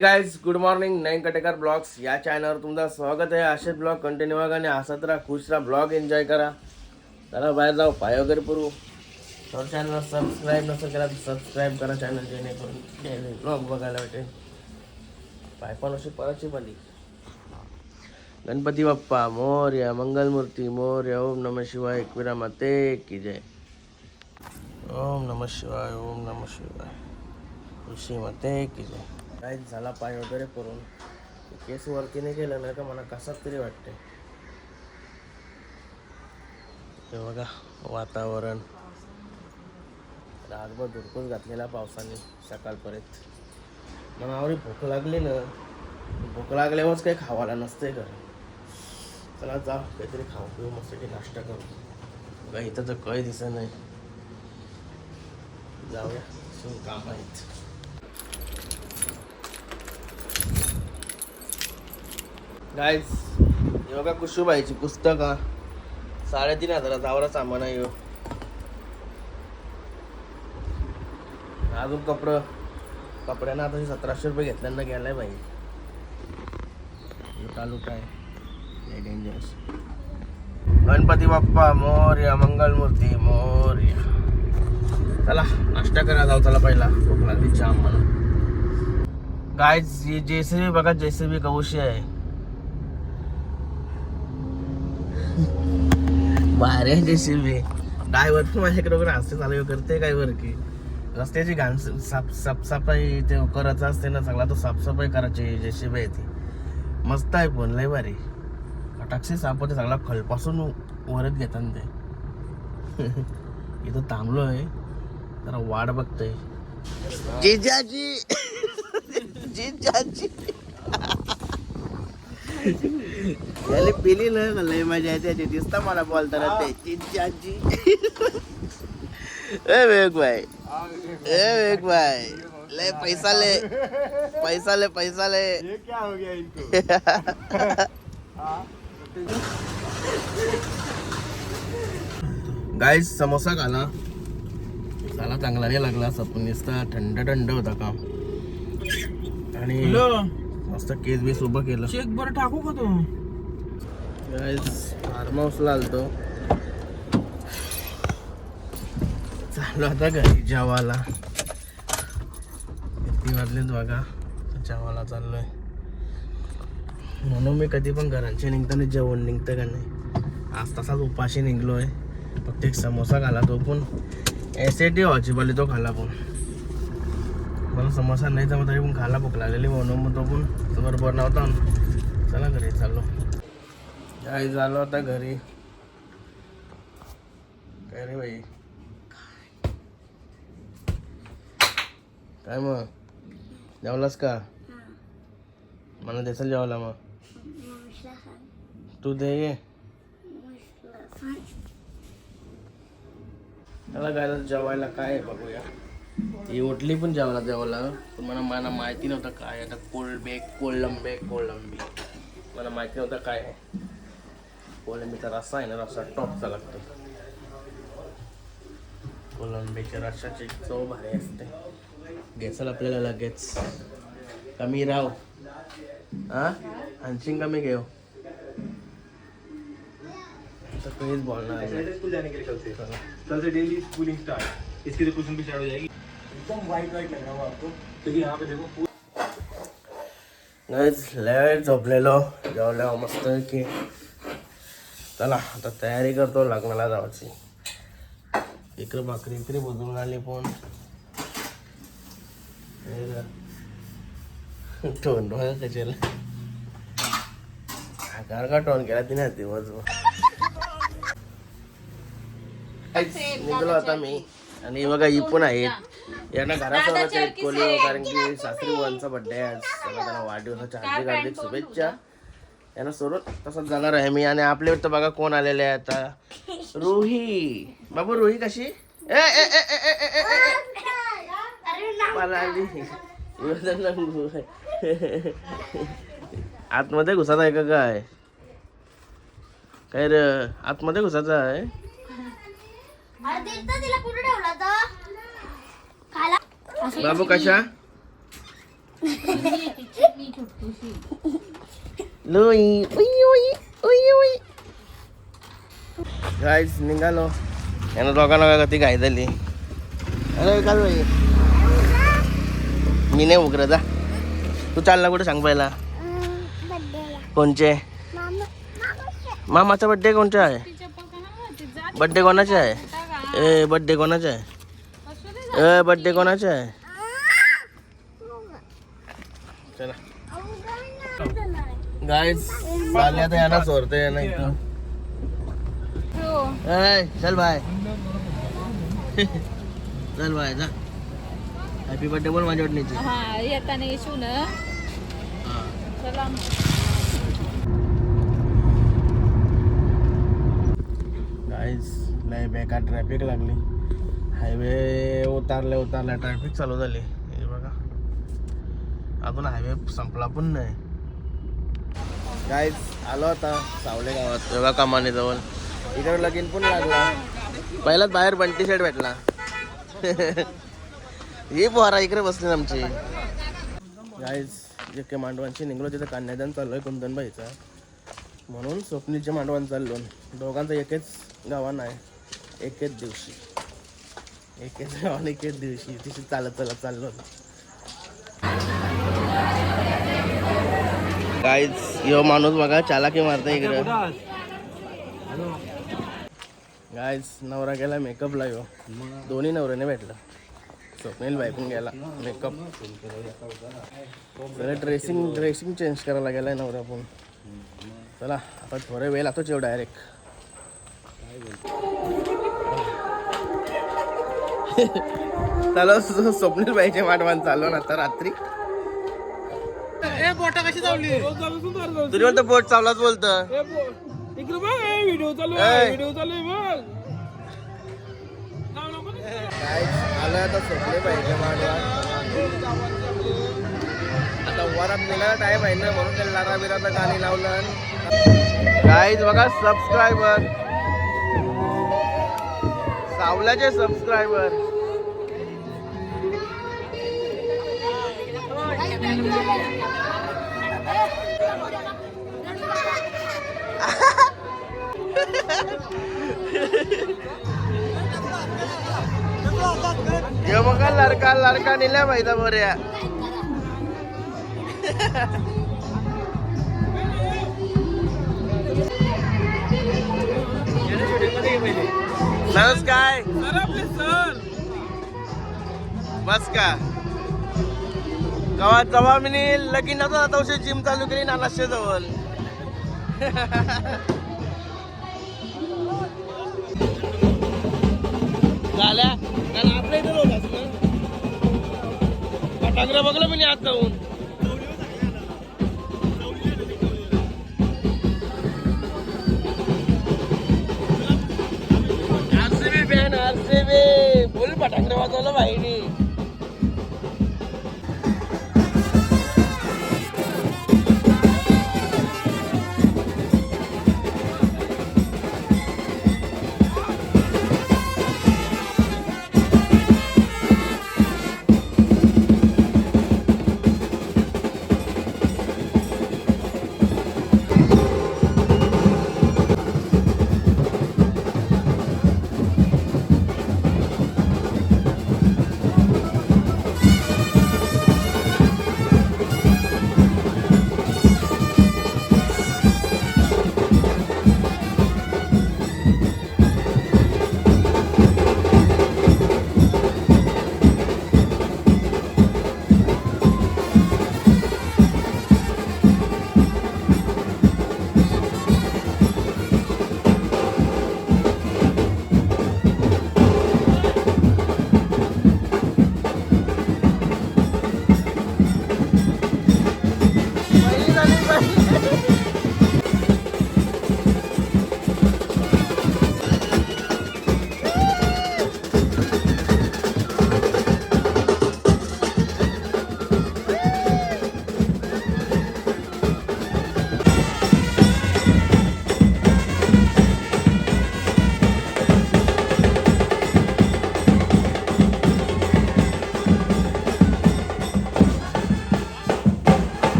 Guys good morning Nayan Katekar blogs या चॅनलवर तुमचं स्वागत आहे. असे ब्लॉग कंटिन्यू बघा आणि हसत राहा खुश राहा ब्लॉग एन्जॉय करा. चला बाहेर जाऊ पाय वगैरे पुरू तर चॅनलला सबस्क्राईब नसेल केला तर सबस्क्राईब करा चॅनल जेणेकरून ब्लॉग बघायला भेटेल. पाय पण अशी पराची पाली गणपती बाप्पा मोर्या मंगलमूर्ती मोर्या ओम नम शिवाय एकविरा माते की जय. ओम नम शिवाय ओम नम शिवाय ऋषी माते की जय. काय झाला पाय वगैरे करून केस वरती नाही केलं ना का मला कसाच तरी वाटते हे बघा वातावरण. रातभर धुडकूस घातलेला पावसाने सकाळपर्यंत. मला भूक लागली ना भूक लागल्यावरच काही खावायला नसते का चला जा काहीतरी खाऊ पिऊ मस्त नाश्ता करू. बघा इथं तर काही दिसत नाही. जाऊया सून काम आहेत. गाईज हे बघा कुशुबाईची पुस्तकं. साडेतीन हजाराचा आवरा सामान आहे हो. अजून कपडं. कपड्यांना आता सतराशे रुपये घेतल्यांना गेलाय बाई तालुका आहे. डेंजरस गणपती बाप्पा मोर्या मंगलमूर्ती मोर्या. चला नाश्ता करा जाऊ चला पहिला. भूक लागली जाम मला गायज जेसीबी बघा जेसीबी कौशी आहे. बाहेर आहे जेसीबी काय वर माझ्याकडे वगैरे रस्ते चालू करते काय वर की. रस्त्याची घाण साफ साफसफाई ते करायचं असते ना सगळा तो साफसफाई करायची जेसीबी आहे ती. मस्त आहे पण लय भारी. टाक्सी साफ होते सगळा खलपासून वरत घेतात ते. इथं थांबलो आहे जरा वाट बघतोय. जिजाजी! जिजाजी! याले पिली ना लय मजा येते ते दिसता मला बोलताना ते जिजाजी ए वेग भाई. ए वेग भाई. ले पैसा ले पैसा ले पैसा ले ये क्या हो गया इनको? गाईस समोसा खाला. झाला चांगला नाही लागला. सपून नुसता थंड थंड होता का? आणि मस्त केस बीस उभं केलं. चेक बरं टाकू का तू फार्म हाऊसला आलतो. चाललो आता घरी जेवायला. किती वाजलेत बघा. जेवायला चाललोय. म्हणून मी कधी पण घरांचे निघताना जेवण निघतं का नाही. आज तसाच उपाशी निघलोय. फक्त एक समोसा खाला तो पण. ॲसिडिटी व्हायची पाली तो खाला पण. मला समोसा नाही जमत तरी पण खाला भूक लागलेली म्हणून मग तो पण बरोबर नव्हता चला घरी चाललो. काय झालं आता घरी. काय रे बाई? काय मग? जेवलास का? मला देसाल जेवायला मग? तू दे ये. त्याला काय जेवायला काय बघूया. ती ओटली पण जेवायला जेवायला पण मला मला माहिती नव्हतं काय आता कोळंबे कोळंबे कोलंबी मला माहिती नव्हतं काय आहे. कोळंबीचा रस्सा आहे ना रस्सा टॉपचा लागतो. कोलंबीच्या रस्साची चव भारी असते. घेसल आपल्याला लगेच. कमी राव. हा आणखीन कमी घेऊ? तर काहीच बोलणार चलते डेली स्कूलिंग स्टार्ट इसकी तो भी स्टार्ट हो जाएगी. एकदम वाइट वाइट लग रहा होगा आपको। क्योंकि यहाँ पे देखो लय झोपलेलो जेवल्या मस्त की चला आता तयारी करतो लग्नाला जायची इकडे भाकरी इकडे बदलून आली पण. टोन कशाला. आकार का टोन केला तिने दिवसभर. निघलो आता मी. आणि बघा ही पण आहेत यांना घरासमोर कोली कारण की सासरी बुवांचा बड्डे आहे आज. त्याला त्यांना वाढदिवसाच्या हार्दिक हार्दिक शुभेच्छा. यांना सोडून तसंच जाणार आहे मी आणि आपल्यावर तर बघा कोण आलेले आहे आता. रुही. बाबू रुही कशी? ए ए ए ए ए ए ए ए ए. मला आली. आतमध्ये घुसायचं आहे का काय? काय रे? आतमध्ये घुसायचं आहे अरे तिथं तिला कुठे ठेवला तर खाला बाबू कशा? लुई उई उई उई उई. गाईज निघालो. यानं दोघांना का ती घाई झाली अरे काल भाई मी नाही उघड जा तू चालला कुठे सांग पहिला? कोणचे? मामाचा बड्डे कोणचा आहे? बड्डे कोणाचा आहे? ए बड्डे कोणाचा आहे? ए बड्डे कोणाचा आहे? चला. गाईज चालले आता यांना चोरते यांना इथं. ए, चल बाय. चल बाय जा. हॅपी बर्थडे बोल माझ्या वाटणीची हा येताना येशू ना? चला गाईज लय बेकार ट्रॅफिक लागली. हायवे उतारले उतारले ट्रॅफिक चालू झाली. हे बघा. अजून हायवे संपला पण नाही. काय आलो आता सावले गावात. तेव्हा कामाने जवळ इकडे लगीन पण लागला. पहिलाच बाहेर बंटी सेट भेटला. ही पोहारा इकडे बसली आमची. गाईज जे काही मांडवांची निघलो तिथं कन्यादान चालू आहे कुंदनबाईचा. म्हणून स्वप्नीचे मांडवान चाललो. दोघांचं एकच गावान आहे. एकच दिवशी. एकेच एकेच दिवशी तिशी चालत चालत चाललो गाईज यो माणूस बघा चालाकी मारता इकडे. गाईज नवरा गेला मेकअपला यो. दोन्ही नवऱ्याने भेटलं. स्वप्नील बायकून गेला मेकअप जरा ड्रेसिंग ड्रेसिंग चेंज करायला गेलाय नवरा पण. चला आता थोडा वेळ लागतो जेव डायरेक्ट चला स्व- स्वप्नील बाईचे माटवान चाललो ना आता रात्री. बोटा कशी चावली बोट चावलाच बोलत व्हिडिओ चालू आहे, व्हिडिओ चालू आहे काय आलं आता माटवान आता वरात निघायला टाइम आहे ना म्हणून त्याला लारा गाणी लावलं. गाईज बघा सबस्क्रायबर सावल्याचे सबस्क्रायबर हे बघा लडका लडका नेल्या माहिती बऱ्या नमस्कार बस का? कवा जवा मी लगीन आता उशी जिम चालू केली नालाशे जवळ झाल्या. कारण आपल्या इथे रोज असं फटाकडे बघलं मी आज जाऊन. बोल फटाकडे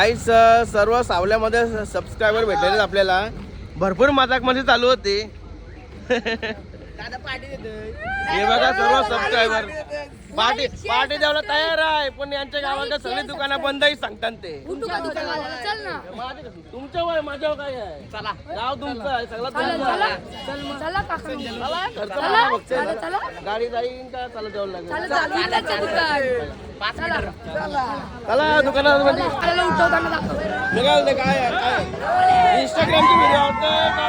गाईस सर्व सावल्यामध्ये सबस्क्रायबर भेटलेले आपल्याला. भरपूर मजाकमध्ये चालू होते. हे बघा सर्व सबस्क्रायबर पार्टी पार्टी द्यायला तयार आहे. पण यांच्या गावात सगळी दुकानं बंदही सांगतात ते. चल ना. माझं कसं? तुमचं वय माझ्यावर काय आहे? चला. गाव तुमचं आहे सगळं तुमचं. गाडी जाईन का? चला जाऊन लागेल. चला दुकानात मध्ये निघाल ते काय? इंस्टाग्रामची व्हिडिओ आवडते का?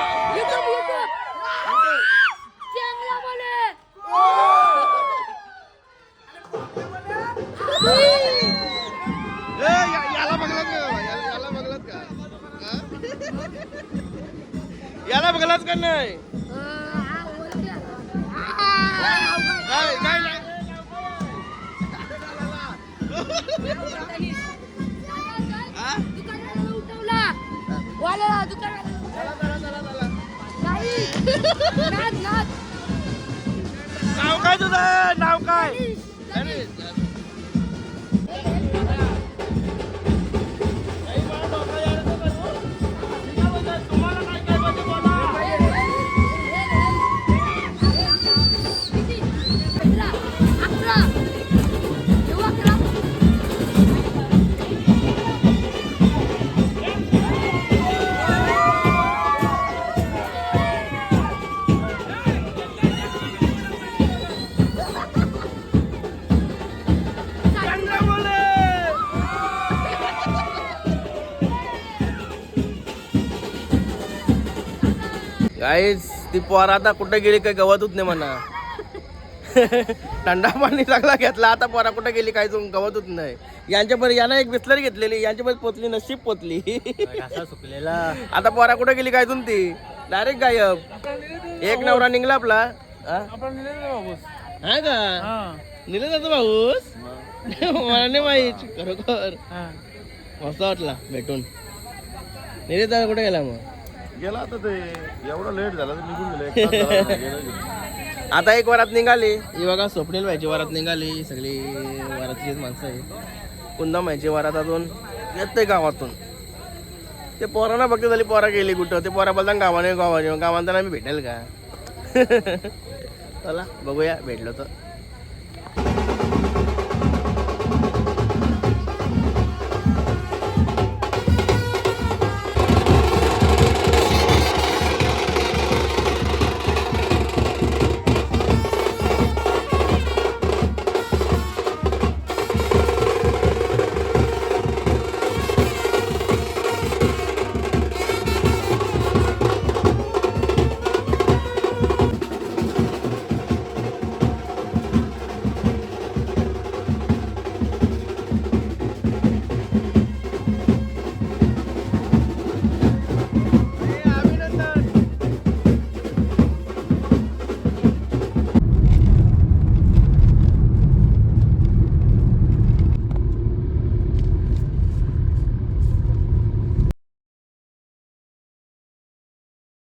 ए, या- याला बघलात का बाबा? याला याला बघलात का हा? याला बघलात का नाही? काय काय नाही? नाव काय तुझं? नाव काय? गाईस ती पोर आता कुठे गेली काय गवतच नाही म्हणा. थंडा पाणी चांगला घेतला आता पोरा कुठे गेली काय गवतच नाही. यांच्या पर यानं एक बिस्लरी घेतलेली यांच्या पर पोचली नशीब पोचली. सुकलेला. आता पोरा कुठे गेली काय तुम ती? डायरेक्ट गायब. एक नवरा निघला आपला. हा? का? निघलं जातो भाऊस? मला नाही माहीत. खरोखर. मस्त वाटला भेटून. दादा कुठे गेला मग? गेला आता ते. एवढा लेट झाला तर निघून गेला. एक तास झाला गेला आता एक वरात निघाली. ही बघा स्वप्नील व्हायची वरात निघाली. सगळी वरातचीच माणसं आहे कुंदम वरात अजून. येते गावातून. ते पोरांना बघते झाली पोरा गेली कुठं. ते पोरा बोलता गावाने गावाने गावांना आम्ही भेटेल का? चला बघूया भेटलो तर.